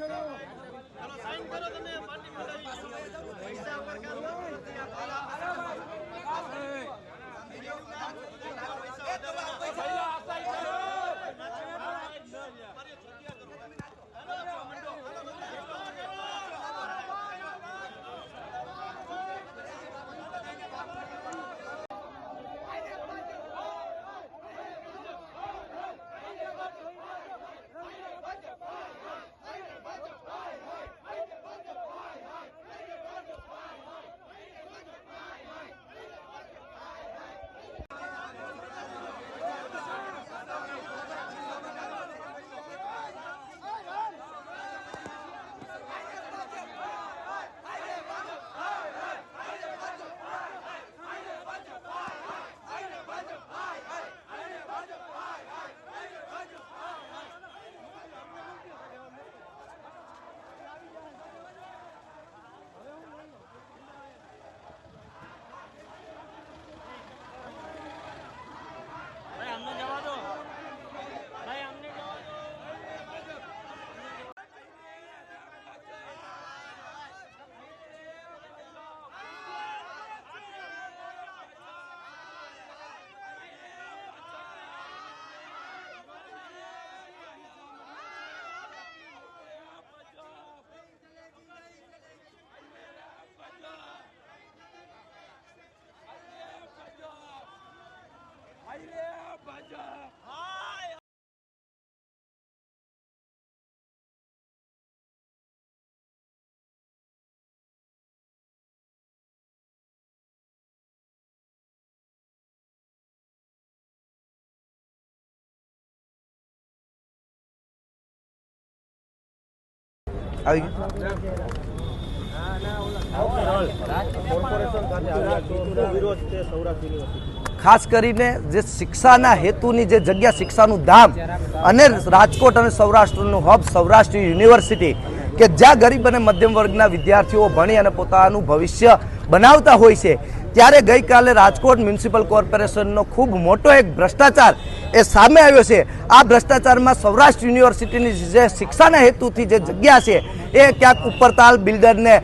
ભાઈ આવી ખાસ કરીને જે શિક્ષાના હેતુની જે જગ્યા શિક્ષાનું ધામ અને રાજકોટ અને સૌરાષ્ટ્રનું હબ સૌરાષ્ટ્ર યુનિવર્સિટી કે જ્યાં ગરીબ અને મધ્યમ વર્ગના વિદ્યાર્થીઓ ભણી અને પોતાનું ભવિષ્ય બનાવતા હોય છે ત્યારે ગઈકાલે રાજકોટ મ્યુનિસિપલ કોર્પોરેશનનો ખૂબ મોટો એક ભ્રષ્ટાચાર એ સામે આવ્યો છે. આ ભ્રષ્ટાચારમાં સૌરાષ્ટ્ર યુનિવર્સિટીની જે શિક્ષાના હેતુથી જે જગ્યા છે, એ ક્યાંક ઉપરતાલ બિલ્ડરને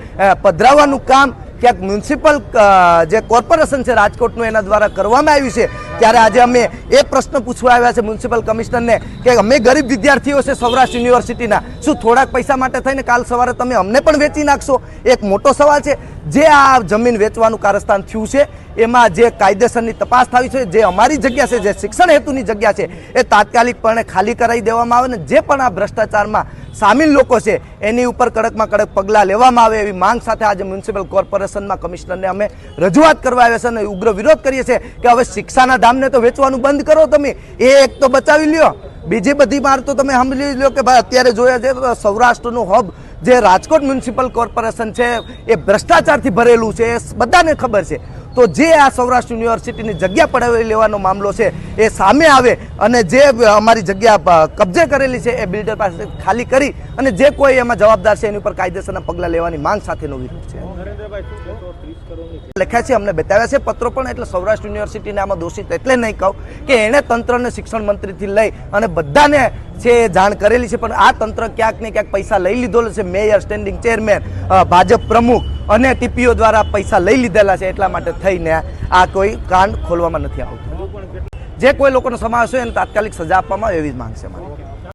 પધરાવવાનું કામ ક્યાંક મ્યુનિસિપલ જે કોર્પોરેશન છે રાજકોટનું એના દ્વારા કરવામાં આવ્યું છે, ત્યારે આજે અમે એ પ્રશ્ન પૂછવા આવ્યા છે મ્યુનિસિપલ કમિશનરને કે અમે ગરીબ વિદ્યાર્થીઓ છે સૌરાષ્ટ્ર યુનિવર્સિટીના શું થોડાક પૈસા માટે થઈને કાલ સવારે તમે અમને પણ વેચી નાખશો? એક મોટો સવાલ છે, જે આ જમીન વેચવાનું કારસ્તાન થયું છે, એમાં જે કાયદેસરની તપાસ થવી છે, જે અમારી જગ્યા છે, જે શિક્ષણ હેતુની જગ્યા છે, એ તાત્કાલિકપણે ખાલી કરાવી દેવામાં આવે ને જે પણ આ ભ્રષ્ટાચારમાં સામેલ લોકો છે, એની ઉપર કડકમાં કડક પગલાં લેવામાં આવે એવી માંગ સાથે આજે મ્યુનિસિપલ કોર્પોરેશનમાં કમિશનરને અમે રજૂઆત કરવા આવ્યા છે અને ઉગ્ર વિરોધ કરીએ છીએ કે હવે શિક્ષાના ધામને તો વેચવાનું બંધ કરો તમે. એ એક તો બચાવી લ્યો. બીજી બધી માર તો તમે સમજી લો કે ભાઈ અત્યારે જોયા છે, સૌરાષ્ટ્રનું હબ જે રાજકોટ મ્યુનિસિપલ કોર્પોરેશન છે, એ ભ્રષ્ટાચારથી ભરેલું છે, એ બધાને ખબર છે. તો જે આ સૌરાષ્ટ્ર યુનિવર્સિટીની જગ્યા પડાવી લેવાનો મામલો છે એ સામે આવે અને જે અમારી જગ્યા કબજે કરેલી છે એ બિલ્ડર પાસે ખાલી કરી અને જે કોઈ એમાં જવાબદાર છે એની ઉપર કાયદેસરના પગલાં લેવાની માંગ સાથેનો વિરોધ છે. લખ્યા છે અમને બતાવ્યા છે પત્રો પણ એટલે સૌરાષ્ટ્ર યુનિવર્સિટીને આમાં દોષિત એટલે નહીં કહું કે એણે તંત્રને શિક્ષણ મંત્રીથી લઈ અને બધાને છે જાણ કરેલી છે પણ આ તંત્ર ક્યાંક ને ક્યાંક પૈસા લઈ લીધો છે. મેયર સ્ટેન્ડિંગ ચેરમેન ભાજપ પ્રમુખ અને ટીપીઓ દ્વારા પૈસા લઈ લીધેલા છે એટલા માટે થઈને આ કોઈ કાંડ ખોલવામાં નથી આવતું. જે કોઈ લોકોનો સમાવેશ હોય એને તાત્કાલિક સજા આપવામાં એવી જ માંગ છે